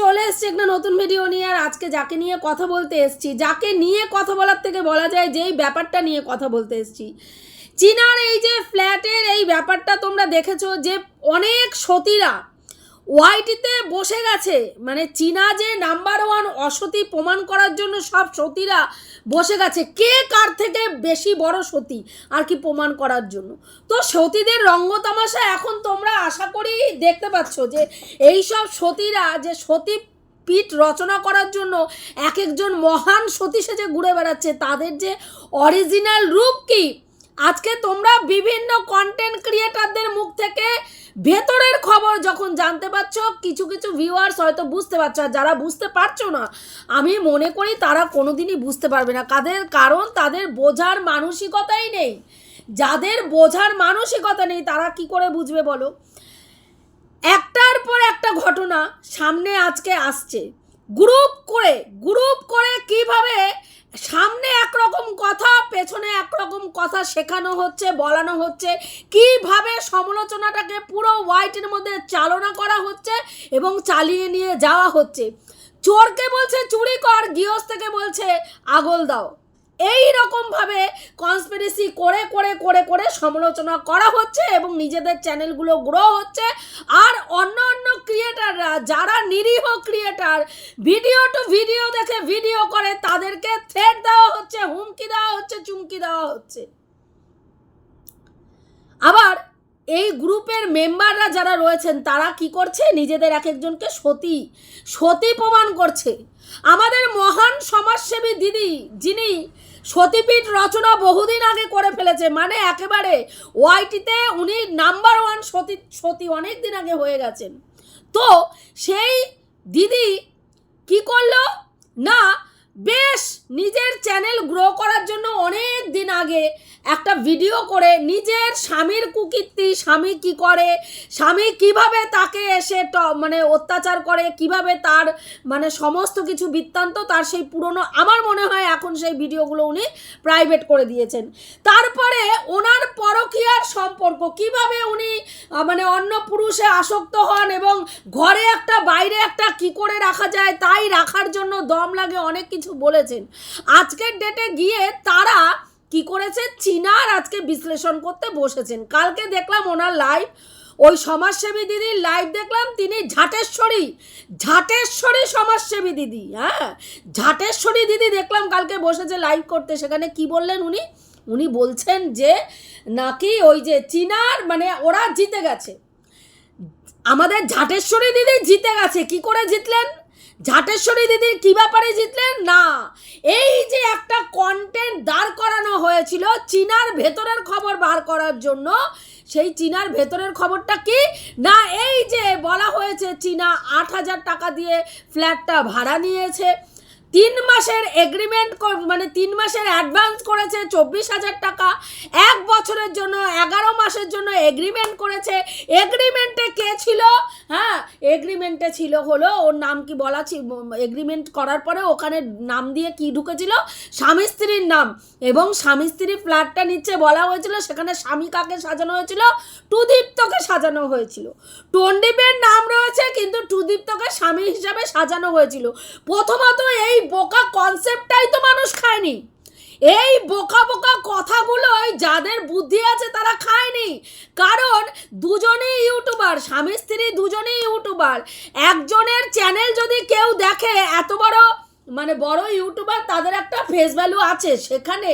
চলে এসছি একটা নতুন ভিডিও নিয়ে, আর আজকে যাকে নিয়ে কথা বলতে এসছি, যাকে নিয়ে কথা বলার থেকে বলা যায় যেই ব্যাপারটা নিয়ে কথা বলতে এসছি। চীনার এই যে ফ্ল্যাটের এই ব্যাপারটা তোমরা দেখেছ যে অনেক সতীরা ওয়াইটিতে বসে গেছে। মানে চীনা যে নাম্বার ওয়ান অসতী প্রমাণ করার জন্য সব সতীরা বসে গেছে। কে কার থেকে বেশি বড় সতী আর কি প্রমাণ করার জন্য? তো সতীদের রঙ্গতামাশা এখন তোমরা আশা করি দেখতে পাচ্ছ যে এই সব সতীরা যে সতী পিঠ রচনা করার জন্য এক একজন মহান সতী সেজে ঘুরে বেড়াচ্ছে। তাদের যে অরিজিনাল রূপ কি? আজকে তোমরা বিভিন্ন কন্টেন্ট ক্রিয়েটারদের মুখ থেকে ভেতরের খবর যখন জানতে পারছ, কিছু কিছু ভিউয়ার্স হয়তো বুঝতে পারছ, আর যারা বুঝতে পারছ না, আমি মনে করি তারা কোনোদিনই বুঝতে পারবে না। কাদের কারণ? তাদের বোঝার মানসিকতাই নেই। যাদের বোঝার মানসিকতা নেই, তারা কি করে বুঝবে বলো? একটার পর একটা ঘটনা সামনে আজকে আসছে। গ্রুপ করে গ্রুপ করে কীভাবে সামনে একরকম কথা, পেছনে একরকম কথা শেখানো হচ্ছে, বলানো হচ্ছে। কীভাবে সমালোচনাটাকে পুরো হোয়াইটের মধ্যে চালনা করা হচ্ছে এবং চালিয়ে নিয়ে যাওয়া হচ্ছে? চোরকে বলছে, চুরি কর। গৃহস্থকে বলছে, আগল দাও। এই রকমভাবে কনস্পিরেসি করে করে করে করে সমালোচনা করা হচ্ছে এবং নিজেদের চ্যানেলগুলো গ্রো হচ্ছে। আর অন্য অন্য ক্রিয়েটাররা যারা নিরীহ ক্রিয়েটার ভিডিও টু ভিডিও দেখে ভিডিও করে, তাদেরকে থ্রেট দেওয়া হচ্ছে, হুমকি দেওয়া হচ্ছে, চুমকি দেওয়া হচ্ছে। আবার এই গ্রুপের মেম্বাররা যারা রয়েছেন, তারা কি করছে? নিজেদের এক একজনকে সতী সতী প্রমাণ করছে। আমাদের মহান সমাজসেবী দিদি, যিনি সতীপীঠ রচনা বহুদিন আগে করে ফেলেছে মানে একেবারে ওয়াইটিতে উনি নাম্বার ওয়ান সতী সতী অনেক দিন আগে হয়ে গেছেন। তো সেই দিদি কি করল? না বেশ, নিজের চ্যানেল গ্রো করার জন্য অনেক দিন আগে একটা ভিডিও করে নিজের স্বামীর কুকীর্তি, স্বামী কি করে, স্বামী কীভাবে তাকে এসে ট- মানে অত্যাচার করে, কীভাবে তার মানে সমস্ত কিছু বৃত্তান্ত, তার সেই পুরনো, আমার মনে হয় এখন সেই ভিডিওগুলো উনি প্রাইভেট করে দিয়েছেন। তারপরে ওনার পরকীয়ার সম্পর্ক, কীভাবে উনি মানে অন্য পুরুষে আসক্ত হন এবং ঘরে একটা, বাইরে একটা কি করে রাখা যায়, তাই রাখার জন্য দম লাগে, অনেক কিছু বলেছেন। আজকের ডেটে গিয়ে তারা কি করেছে? চীনার আজকে বিশ্লেষণ করতে বসেছেন। কালকে দেখলাম ওনার লাইভ ওই সমাজসেবী দিদির লাইভ দেখলাম, তিনি ঝাটেশ্বরী ঝাটেশ্বরী সমাজসেবী দিদি হ্যাঁ? ঝাটেশ্বরী দিদি দেখলাম কালকে বসেছে লাইভ করতে। সেখানে কি বললেন উনি? উনি বলছেন যে, নাকি ওই যে চীনার মানে ওরা জিতে গেছে। আমাদের ঝাটেশ্বরী দিদি জিতে গেছে। কি করে জিতলেন? ঝাটেশ্বরী দিদির কি ব্যাপারে জিতলেন? না। এই যে একটা কন্টেন্ট দাঁড় করানো হয়েছিল চীনার ভেতরের খবর বার করার জন্য, সেই চীনার ভেতরের খবরটা কি? না, এই যে বলা হয়েছে চীনা আট হাজার টাকা দিয়ে ফ্ল্যাটটা ভাড়া নিয়েছে, তিন মাসের এগ্রিমেন্ট মানে তিন মাসের অ্যাডভান্স করেছে চব্বিশ হাজার টাকা, এক বছরের জন্য, এগারো মাসের জন্য এগ্রিমেন্ট করেছে। এগ্রিমেন্টে কে ছিল? হ্যাঁ এগ্রিমেন্টে ছিল হলো, ওর নাম কি বলা ছিল এগ্রিমেন্ট করার পরে ওখানে নাম দিয়ে কি ঢুকেছিল? স্বামী স্ত্রীর নাম। এবং স্বামী স্ত্রী ফ্ল্যাটটা নিচ্ছে বলা হয়েছিল, সেখানে স্বামী কাকে সাজানো হয়েছিল? টুদীপ্তকে সাজানো হয়েছিল। টন্ডিপের নাম রয়েছে, কিন্তু টুদীপ্তকে স্বামী হিসাবে সাজানো হয়েছিল। প্রথমত এই বোকা কনসেপ্টটাই তো মানুষ খায়নি। এই বোকা বোকা কথাগুলোই যাদের বুদ্ধি আছে তারা খায়নি। কারণ দুজনেই ইউটিউবার, স্বামী, স্ত্রী দুজনেই ইউটিউবার। একজনের চ্যানেল যদি কেউ দেখে, এত বড় মানে বড় ইউটিউবার, তাদের একটা ফেস ভ্যালু আছে। সেখানে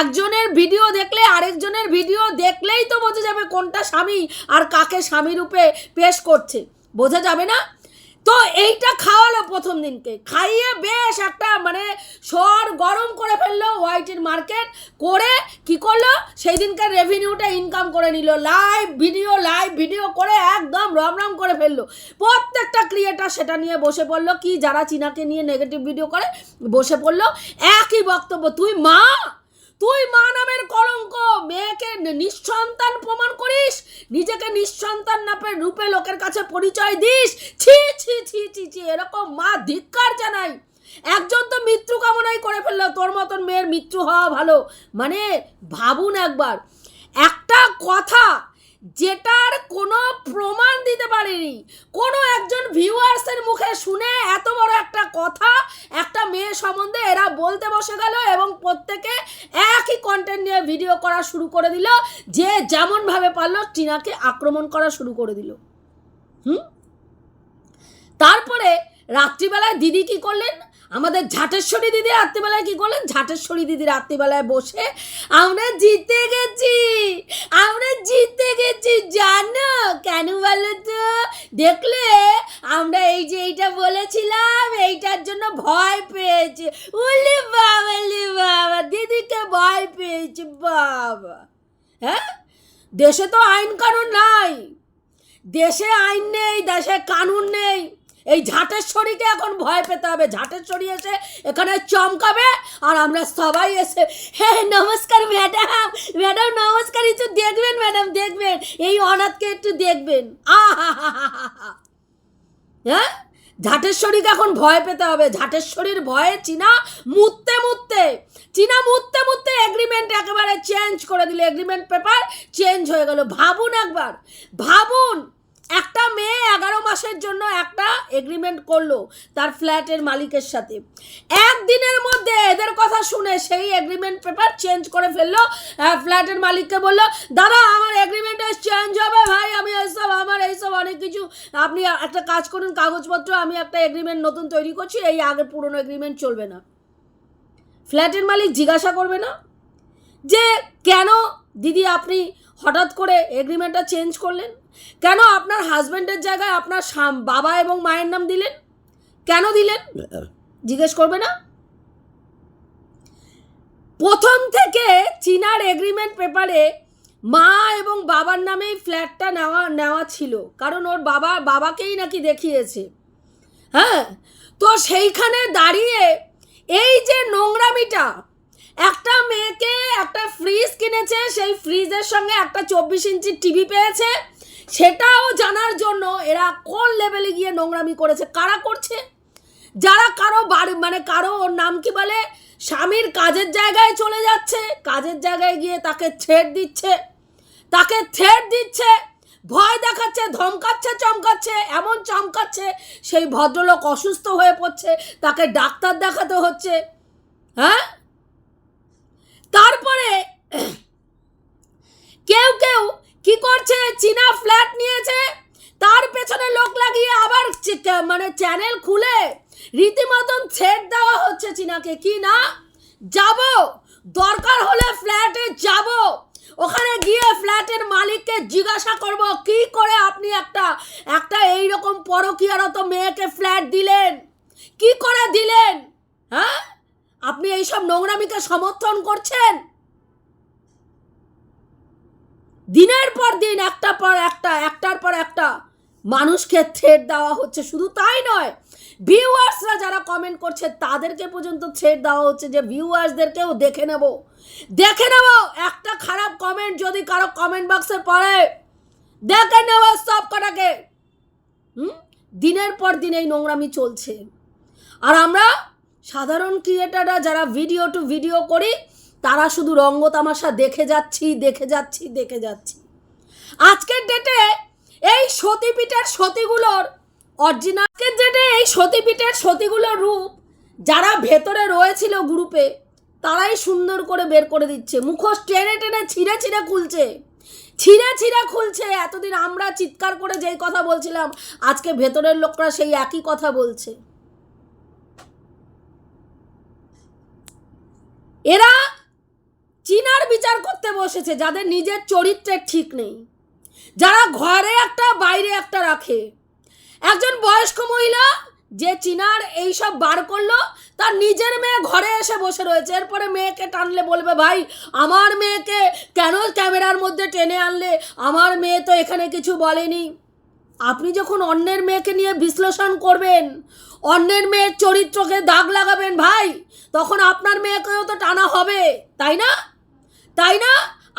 একজনের ভিডিও দেখলে আরেকজনের ভিডিও দেখলেই তো বোঝা যাবে কোনটা স্বামী আর কাকে স্বামী রূপে পেশ করছে। বোঝা যাবে না? তো এইটা খাওয়ালো প্রথম দিনকে। খাইয়ে বেশ একটা মানে স্বর গরম করে ফেলল হোয়াইটের মার্কেট, করে কি করল? সেই দিনকার রেভিনিউটা ইনকাম করে নিল। লাইভ ভিডিও লাইভ ভিডিও করে একদম রম রম করে ফেলল। প্রত্যেকটা ক্রিয়েটার সেটা নিয়ে বসে পড়ল। কি যারা চীনাকে নিয়ে নেগেটিভ ভিডিও করে, বসে পড়ল। একই বক্তব্য, তুই মা? তুই মা নামের কলঙ্ক। মেয়েকে নিঃসন্তান প্রমাণ করিস? নিজেকে নিঃসন্তান না পেয়ে রূপে লোকের কাছে পরিচয় দিস। ছি ছি ছি ছি ছি, এরকম মা ধিক্কার জানাই। একজন তো মৃত্যু কামনাই করে ফেলল, তোর মতন মেয়ের মৃত্যু হওয়া ভালো। মানে ভাবুন একবার। একটা কথা যেটার কোনো প্রমাণ দিতে পারেনি। কোনো একজন ভিউয়ার্সের মুখে শুনে এত বড় একটা কথা, একটা মেয়ে সম্বন্ধে এরা বলতে বসে গেল এবং প্রত্যেকে একই কন্টেন্ট নিয়ে ভিডিও করা শুরু করে দিল, যে যেমনভাবে পারল টিনাকে আক্রমণ করা শুরু করে দিল। হুম? তারপরে রাত্রিবেলায় দিদি কি করলেন? আমাদের ঝাটেশ্বরী দিদি রাত্রিবেলায় কি করলেন? ঝাটেশ্বরী দিদি রাত্রিবেলায় বসে, আমরা জিতে গেছি, আমরা জিতে গেছি, জানো কেন বলো তো? দেখলে আমরা এই যে এইটা বলেছিলাম, এইটার জন্য ভয় পেয়েছি। উলি বাবা লি বাবা, দিদিকে ভয় পেয়েছি, বাবা। হ্যাঁ? দেশে তো আইন কানুন নাই, দেশে আইন নেই, দেশে কানুন নেই। এই ঝাটেশ্বরীকে এখন ভয় পেতে হবে। ঝাটেশ্বরী এসে এখানে চমকাবে আর আমরা সবাই এসে হ্যাঁ নমস্কার ম্যাডাম ম্যাডাম নমস্কার, একটু দেখবেন ম্যাডাম, দেখবেন। এই অনাথকে একটু দেখবেন। আহা হ্যাঁ? ঝাটেশ্বরীকে এখন ভয় পেতে হবে। ঝাটেশ্বরীর ভয়ে চীনা মুততে মুততে, চীনা মুততে মুততে এগ্রিমেন্ট একেবারে চেঞ্জ করে দিল। এগ্রিমেন্ট পেপার চেঞ্জ হয়ে গেল। ভাবুন একবার। ভাবুন একটা মেয়ে এগারো মাসের জন্য একটা এগ্রিমেন্ট করল তার ফ্ল্যাটের মালিকের সাথে। একদিনের মধ্যে এদের কথা শুনে সেই এগ্রিমেন্ট পেপার চেঞ্জ করে ফেলল ফ্ল্যাটের মালিককে বলল, দাদা, আমার এগ্রিমেন্টে চেঞ্জ হবে ভাই, আমি এইসব আমার এইসব অনেক কিছু। আপনি একটা কাজ করুন, কাগজপত্র, আমি একটা এগ্রিমেন্ট নতুন তৈরি করছি, এই আগের পুরনো এগ্রিমেন্ট চলবে না। ফ্ল্যাটের মালিক জিজ্ঞাসা করবে না যে, কেন দিদি, আপনি হঠাৎ করে এগ্রিমেন্টটা চেঞ্জ করলেন? কেন আপনার হাজব্যান্ডের জায়গায় আপনার বাবা এবং মায়ের নাম দিলেন? কেন দিলেন? জিজ্ঞেস করবে না? প্রথম থেকে চীনার এগ্রিমেন্ট পেপারে মা এবং বাবার নামেই ফ্ল্যাটটা নেওয়া নেওয়া ছিল। কারণ ওর বাবা, বাবাকেই নাকি দেখিয়েছে। হ্যাঁ? তো সেইখানে দাঁড়িয়ে এই যে নোংরামিটা একটা মেয়েকে একটা ফ্রিজ কিনেছে, সেই ফ্রিজের সঙ্গে একটা চব্বিশ ইঞ্চির টিভি পেয়েছে। সেটাও জানার জন্য এরা কোন লেভেলে গিয়ে নোংরামি করেছে, কারা করছে? যারা কারও বাড়ি মানে কারও ওর নাম কি বলে? স্বামীর কাজের জায়গায় চলে যাচ্ছে, কাজের জায়গায় গিয়ে তাকে থ্রেট দিচ্ছে। তাকে থ্রেট দিচ্ছে, ভয় দেখাচ্ছে, ধমকাচ্ছে, চমকাচ্ছে, এমন চমকাচ্ছে, সেই ভদ্রলোক অসুস্থ হয়ে পড়ছে, তাকে ডাক্তার দেখাতে হচ্ছে। হ্যাঁ? তারপরে কেউ কেউ কি করছে? চীনা ফ্ল্যাট নিয়েছে। তার পেছনে লোক লাগিয়ে আবার মানে চ্যানেল খুলে রীতিমতন ছেড় দেওয়া হচ্ছে চীনাকে। কি না? যাব। দরকার হলে ফ্ল্যাটে যাব। ওখানে গিয়ে ফ্ল্যাটের মালিককে জিজ্ঞাসা করব, কি করে আপনি একটা একটা এইরকম পরকীয়ারত মেয়েকে ফ্ল্যাট দিলেন? কি করে দিলেন? হ্যাঁ? আপনি এইসব নোংরামিকে সমর্থন করছেন? দিনের পর দিন একটা পর একটা, একটার পর একটা মানুষকে থ্রেড দেওয়া হচ্ছে। শুধু তাই নয় ভিউয়ার্সরা যারা কমেন্ট করছে, তাদেরকে পর্যন্ত থ্রেড দেওয়া হচ্ছে যে ভিউয়ার্সদেরকেও দেখে নেব। দেখে নেব, একটা খারাপ কমেন্ট যদি কারও কমেন্ট বক্সে পড়ে, দেখে নেব সব কটাকে। হুম? দিনের পর দিন এই নোংরামি চলছে। আর আমরা সাধারণ ক্রিয়েটাররা যারা ভিডিও টু ভিডিও করি, তারা শুধু রঙ্গ তামাশা দেখে যাচ্ছি দেখে যাচ্ছি দেখে যাচ্ছি। আজকের ডেটে এই সতীপীঠের সতীগুলোর অরিজিনাল ডেটে এই সতীপীঠের সতীগুলোর রূপ যারা ভেতরে রয়েছিল গ্রুপে তারাই সুন্দর করে বের করে দিচ্ছে। মুখোশ টেনে টেনে ছিঁড়ে ছিঁড়ে খুলছে। ছিঁড়ে ছিঁড়ে খুলছে। এতদিন আমরা চিৎকার করে যেই কথা বলছিলাম, আজকে ভেতরের লোকরা সেই একই কথা বলছে। এরা চীনার বিচার করতে বসেছে, যাদের নিজের চরিত্রের ঠিক নেই। যারা ঘরে একটা, বাইরে একটা রাখে। একজন বয়স্ক মহিলা যে চীনার এইসব বার করল, তার নিজের মেয়ে ঘরে এসে বসে রয়েছে। এরপরে মেয়েকে টানলে বলবে, ভাই, আমার মেয়েকে কেন ক্যামেরার মধ্যে টেনে আনলে? আমার মেয়ে তো এখানে কিছু বলেনি। আপনি যখন অন্যের মেয়েকে নিয়ে বিশ্লেষণ করবেন, অন্যের মেয়ের চরিত্রকে দাগ লাগাবেন ভাই, তখন আপনার মেয়েকেও তো টানা হবে, তাই না? তাই না?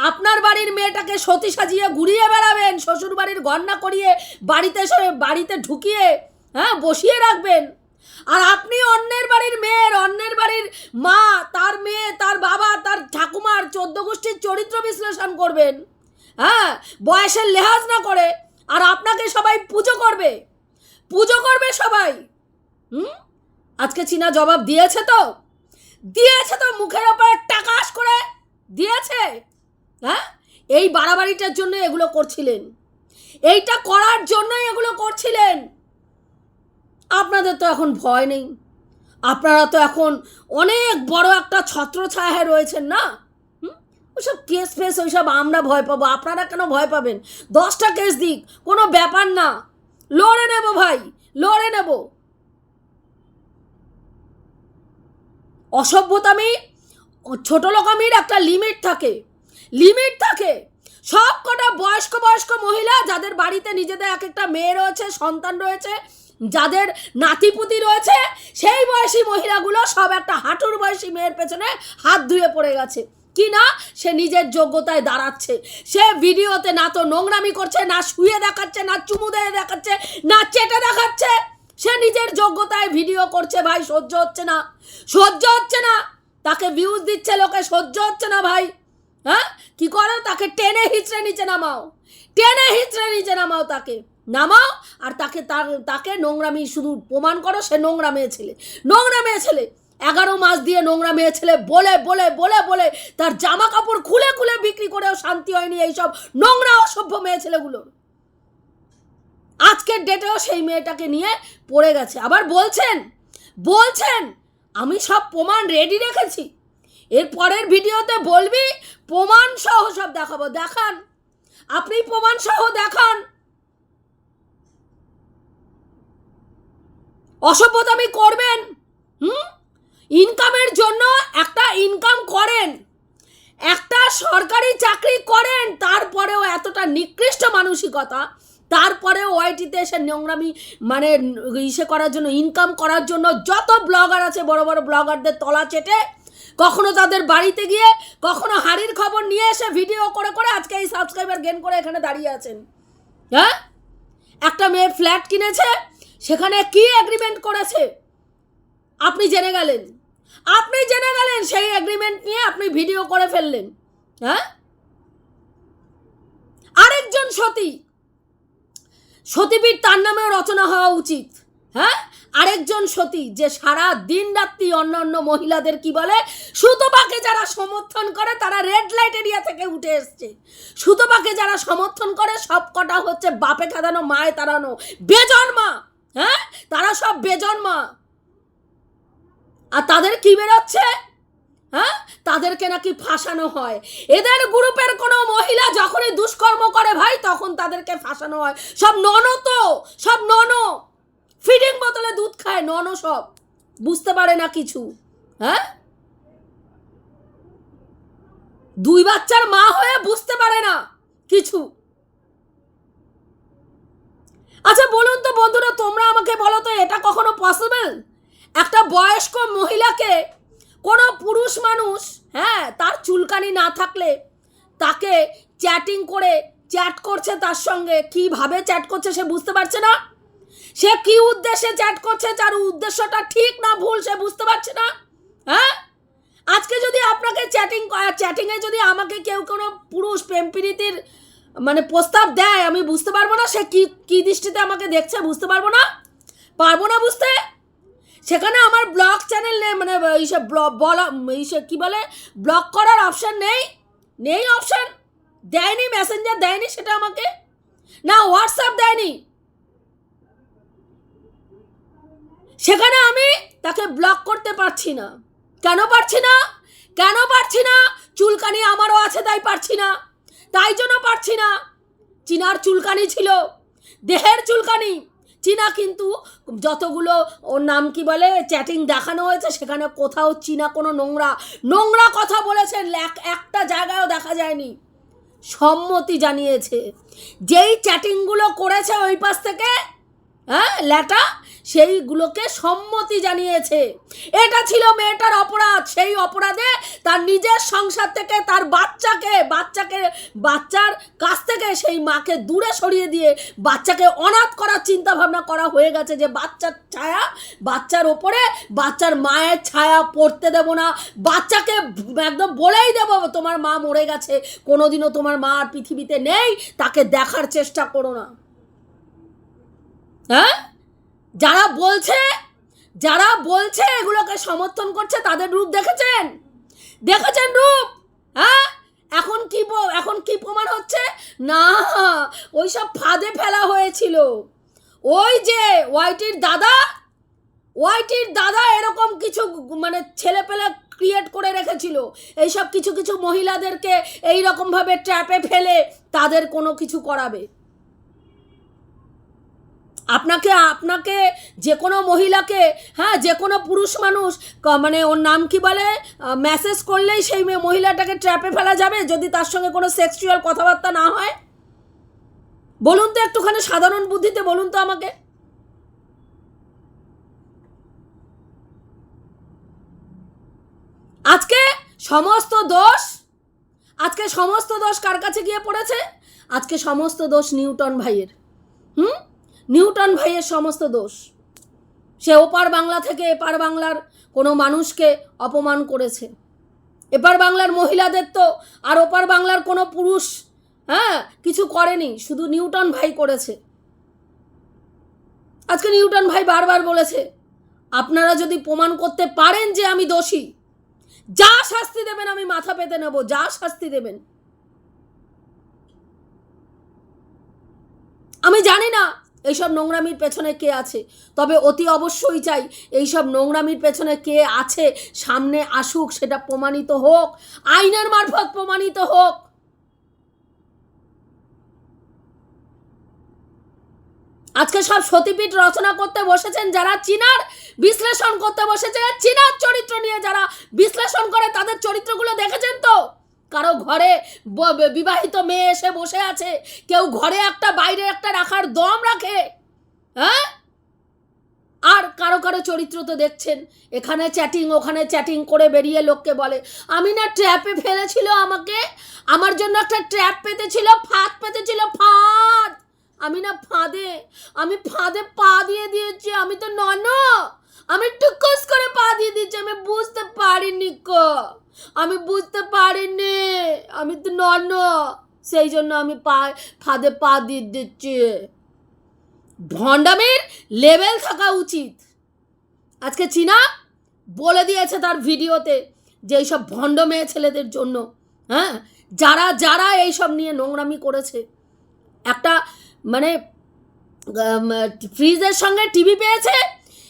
আপনার বাড়ির মেয়েটাকে সতী সাজিয়ে ঘুরিয়ে বেড়াবেন শ্বশুর বাড়ির গন্না করিয়ে বাড়িতে বাড়িতে ঢুকিয়ে হ্যাঁ বসিয়ে রাখবেন। আর আপনি অন্যের বাড়ির মেয়ের, অন্যের বাড়ির মা, তার মেয়ে, তার বাবা, তার ঠাকুমার চোদ্দ গোষ্ঠীর চরিত্র বিশ্লেষণ করবেন হ্যাঁ বয়সের লেহাজ না করে। আর আপনাকে সবাই পুজো করবে। পুজো করবে সবাই। হুম? আজকে চীনা জবাব দিয়েছে তো? দিয়েছে তো মুখের ওপরে টাকাস করে। দিয়েছে? হ্যাঁ? এই বাড়াবাড়িটার জন্য এগুলো করছিলেন। এইটা করার জন্যই এগুলো করছিলেন। আপনাদের তো এখন ভয় নেই। আপনারা তো এখন অনেক বড় একটা ছত্রছায়ায় রয়েছেন না? ওইসব কেস ফেস, ওইসব আমরা ভয় পাবো। আপনারা কেন ভয় পাবেন? দশটা কেস দিক, কোনো ব্যাপার না। লড়ে নেব ভাই, লড়ে নেব। অসভ্যতামি ছোট লোকামির একটা লিমিট থাকে। লিমিট থাকে। সব কটা বয়স্ক বয়স্ক মহিলা, যাদের বাড়িতে নিজেদের এক একটা মেয়ে রয়েছে, সন্তান রয়েছে, যাদের নাতিপুতি রয়েছে, সেই বয়সী মহিলাগুলো সব একটা হাঁটুর বয়সী মেয়ের পেছনে হাত ধুয়ে পড়ে গেছে। কি না সে নিজের যোগ্যতায় দাঁড়াচ্ছে। সে ভিডিওতে না তো নোংরামি করছে, না শুয়ে দেখাচ্ছে, না চুমু দিয়ে দেখাচ্ছে, না চেটে দেখাচ্ছে। সে নিজের যোগ্যতায় ভিডিও করছে, ভাই, সহ্য হচ্ছে না। সহ্য হচ্ছে না। তাকে ভিউজ দিচ্ছে লোকে, সহ্য হচ্ছে না, ভাই। হ্যাঁ? কি করো? তাকে টেনে হিচড়ে নিচে নামাও। টেনে হিচড়ে নিচে নামাও তাকে। নামাও, আর তাকে তাকে নোংরামি শুধু প্রমাণ করো, সে নোংরা মেয়ে ছেলে। নোংরা মেয়ে ছেলে। এগারো মাস দিয়ে নোংরা মেয়ে ছেলে বলে বলে বলে বলে তার জামা কাপড় খুলে খুলে বিক্রি করেও শান্তি হয়নি এইসব নোংরা, অসভ্য মেয়ে ছেলেগুলোর। আজকের ডেটেও সেই মেয়েটাকে নিয়ে পড়ে গেছে। আবার বলছেন বলছেন, আমি সব প্রমাণ রেডি রেখেছি। এর পরের ভিডিওতে বলবি, প্রমাণ সহ সব দেখাবো। দেখান, আপনি প্রমাণ সহ দেখান। অসভ্যতামি করবেন? হুম? ইনকামের জন্য একটা ইনকাম করেন, একটা সরকারি চাকরি করেন, তারপরেও এতটা নিকৃষ্ট মানসিকতা, তারপরেও ওয়াইটিতে এসে নোংরামি মানে ইসে করার জন্য ইনকাম করার জন্য যত ব্লগার আছে, বড় বড় ব্লগারদের তলা চেটে, কখনো তাদের বাড়িতে গিয়ে, কখনো হাড়ির খবর নিয়ে এসে ভিডিও করে করে আজকে এই সাবস্ক্রাইবার গেন করে এখানে দাঁড়িয়ে আছেন। হ্যাঁ? একটা মেয়ে ফ্ল্যাট কিনেছে, সেখানে কি এগ্রিমেন্ট করেছে? আপনি জেনে গেলেন। আপনি জেনে গেলেন সেই এগ্রিমেন্ট নিয়ে আপনি ভিডিও করে ফেললেন। হ্যাঁ? আরেকজন সতী। সতীপীঠ তার নামেও রচনা হওয়া উচিত। হ্যাঁ? আরেকজন সতী যে সারা দিন রাত্রি অন্য অন্য মহিলাদের কি বলে? সুতপাকে যারা সমর্থন করে, তারা রেড লাইট এরিয়া থেকে উঠে এসছে। সুতপাকে যারা সমর্থন করে, সব কটা হচ্ছে বাপে খাদানো, মায়ে তাড়ানো। বেজন্মা! হ্যাঁ? তারা সব বেজন্মা! আর তাদের কি বেরোচ্ছে? হ্যাঁ? তাদেরকে নাকি ফাঁসানো হয়। এদের গ্রুপের কোনো মহিলা যখনই দুষ্কর্ম করে ভাই, তখন তাদেরকে ফাঁসানো হয়। সব নন তো, সব নন ফিডিং বোতলে দুধ খায় নন সব। বুঝতে পারে না কিছু। হ্যাঁ? দুই বাচ্চার মা হয়ে বুঝতে পারে না কিছু। আচ্ছা বলুন তো বন্ধুরা, তোমরা আমাকে বলো তো, এটা কখনো পসিবল একটা বয়স্ক মহিলাকে কোনো পুরুষ মানুষ হ্যাঁ তার চুলকানি না থাকলে তাকে চ্যাটিং করে চ্যাট করছে তার সঙ্গে। কীভাবে চ্যাট করছে সে বুঝতে পারছে না। সে কি উদ্দেশ্যে চ্যাট করছে তার উদ্দেশ্যটা ঠিক না ভুল সে বুঝতে পারছে না। হ্যাঁ? আজকে যদি আপনাকে চ্যাটিং চ্যাটিংয়ে যদি আমাকে কেউ কোনো পুরুষ প্রেম প্রীতির মানে প্রস্তাব দেয়, আমি বুঝতে পারব না সে কি কি দৃষ্টিতে আমাকে দেখছে, বুঝতে পারব না? পারব না বুঝতে? সেখানে আমার ব্লগ চ্যানেল নেই মানে ইসে বলা ইসে কী বলে ব্লক করার অপশান নেই নেই অপশান দেয়নি মেসেঞ্জার দেয়নি সেটা আমাকে, না হোয়াটসঅ্যাপ দেয়নি। সেখানে আমি তাকে ব্লক করতে পারছি না। কেন পারছি না? কেন পারছি না? চুলকানি আমারও আছে, তাই পারছি না। তাই জন্য পারছি না। চিনার চুলকানি ছিল, দেহের চুলকানি। চীনা কিন্তু যতগুলো ওর নাম কি বলে চ্যাটিং দেখানো হয়েছে, সেখানে কোথাও চীনা কোনো নোংরা নোংরা কথা বলেছেন এক- একটা জায়গায়ও দেখা যায়নি। সম্মতি জানিয়েছে। যেই চ্যাটিংগুলো করেছে ওই পাশ থেকে হ্যাঁ ল্যাটা সেইগুলোকে সম্মতি জানিয়েছে। এটা ছিল মেয়েটার অপরাধ। সেই অপরাধে তার নিজের সংসার থেকে তার বাচ্চাকে বাচ্চাকে, বাচ্চার কাছ থেকে সেই মাকে দূরে সরিয়ে দিয়ে বাচ্চাকে অনাথ করার চিন্তা ভাবনা করা হয়ে গেছে যে বাচ্চার ছায়া, বাচ্চার ওপরে বাচ্চার মায়ের ছায়া পড়তে দেব না। বাচ্চাকে একদম বলেই দেবো, তোমার মা মরে গেছে, কোনোদিনও তোমার মা আর পৃথিবীতে নেই, তাকে দেখার চেষ্টা করো না। হ্যাঁ? যারা বলছে যারা বলছে এগুলোকে সমর্থন করছে, তাদের রূপ দেখেছেন? দেখেছেন রূপ? হ্যাঁ? এখন কি এখন কি প্রমাণ হচ্ছে? না ওই সব ফাঁদে ফেলা হয়েছিল। ওই যে ওয়াইটির দাদা ওয়াইটির দাদা এরকম কিছু মানে ছেলে পেলে ক্রিয়েট করে রেখেছিল। এইসব কিছু কিছু মহিলাদেরকে এই রকমভাবে ট্র্যাপে ফেলে তাদের কোনো কিছু করাবে। আপনাকে আপনাকে যে কোনো মহিলাকে হ্যাঁ যে কোনো পুরুষ মানুষ মানে ওর নাম কি বলে মেসেজ করলেই সেই মহিলাটাকে ট্র্যাপে ফেলা যাবে যদি তার সঙ্গে কোনো সেক্সুয়াল কথাবার্তা না হয়। বলুন তো একটুখানি সাধারণ বুদ্ধিতে, বলুন তো আমাকে। আজকে সমস্ত দোষ, আজকে সমস্ত দোষ কার কাছে গিয়ে পড়েছে? আজকে সমস্ত দোষ নিউটন ভাইয়ের। হুম? নিউটন ভাইয়ের সমস্ত দোষ। সে ওপার বাংলা থেকে এপার বাংলার কোনো মানুষকে অপমান করেছে। এপার বাংলার মহিলাদের তো আর ওপার বাংলার কোনো পুরুষ হ্যাঁ কিছু করেনি, শুধু নিউটন ভাই করেছে। আজকে নিউটন ভাই বারবার বলেছে, আপনারা যদি প্রমাণ করতে পারেন যে আমি দোষী, যা শাস্তি দেবেন আমি মাথা পেতে নেব, যা শাস্তি দেবেন। আমি জানি না এইসব নোংরামির পেছনে কে আছে? তবে অতি অবশ্যই চাই এইসব নোংরামির পেছনে কে আছে, সামনে আসুক, সেটা প্রমাণিত হোক, আইনের মারফত প্রমাণিত হোক। আজকে সব সতীপীঠ রচনা করতে বসেছেন যারা, চীনার বিশ্লেষণ করতে বসেছে চীনার চরিত্র নিয়ে যারা বিশ্লেষণ করে, তাদের চরিত্রগুলো দেখেছেন তো? কারও ঘরে বিবাহিত মেয়ে এসে বসে আছে, কেউ ঘরে একটা, বাইরে একটা রাখার দম রাখে হ্যাঁ? আর কারও কারও চরিত্র তো দেখছেন, এখানে চ্যাটিং ওখানে চ্যাটিং করে বেরিয়ে লোককে বলে, আমি না ট্র্যাপে ফেলেছিল আমাকে, আমার জন্য একটা ট্র্যাপ পেতেছিল, ফাঁদ পেতেছিল, ফাঁদ, আমি না ফাঁদে, আমি ফাঁদে পা দিয়ে দিয়েছি, আমি তো নন, আমি টুকুস করে পা দিয়ে দিয়েছি, আমি বুঝতে পারিনি কো। আমি বুঝতে পারিনি। আমি তো নন সেই জন্য আমি পা ফাঁদে পা দিয়ে দিচ্ছি। ভণ্ডামের লেভেল থাকা উচিত। আজকে চীনা বলে দিয়েছে তার ভিডিওতে যে এইসব ভণ্ড মেয়ে ছেলেদের জন্য হ্যাঁ? যারা যারা এইসব নিয়ে নোংরামি করেছে। একটা মানে ফ্রিজের সঙ্গে টিভি পেয়েছে?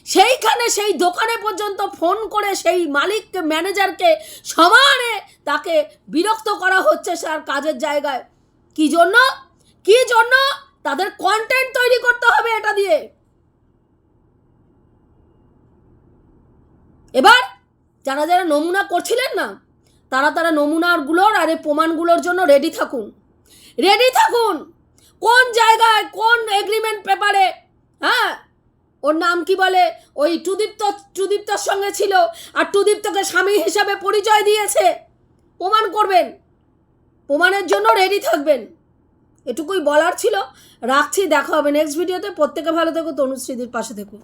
সেইখানে সেই দোকানে পর্যন্ত ফোন করে সেই মালিককে ম্যানেজারকে সমানে তাকে বিরক্ত করা হচ্ছে স্যার কাজের জায়গায়। কি জন্য? কি জন্য? তাদের কন্টেন্ট তৈরি করতে হবে এটা দিয়ে। এবার যারা যারা নমুনা করছিলেন না, তারা তারা নমুনাগুলোর আর এই প্রমাণগুলোর জন্য রেডি থাকুন। রেডি থাকুন। কোন জায়গায় কোন এগ্রিমেন্ট পেপারে হ্যাঁ? ওর নাম কি বলে? ওই টুদীপ্ত, টুদীপ্তর সঙ্গে ছিল আর টুদীপ্তকে স্বামী হিসাবে পরিচয় দিয়েছে। প্রমাণ করবেন। প্রমাণের জন্য রেডি থাকবেন। এটুকুই বলার ছিল। রাখছি, দেখা হবে নেক্সট ভিডিওতে প্রত্যেকে ভালো থেকো, তনুশ্রীদির পাশে থেকো।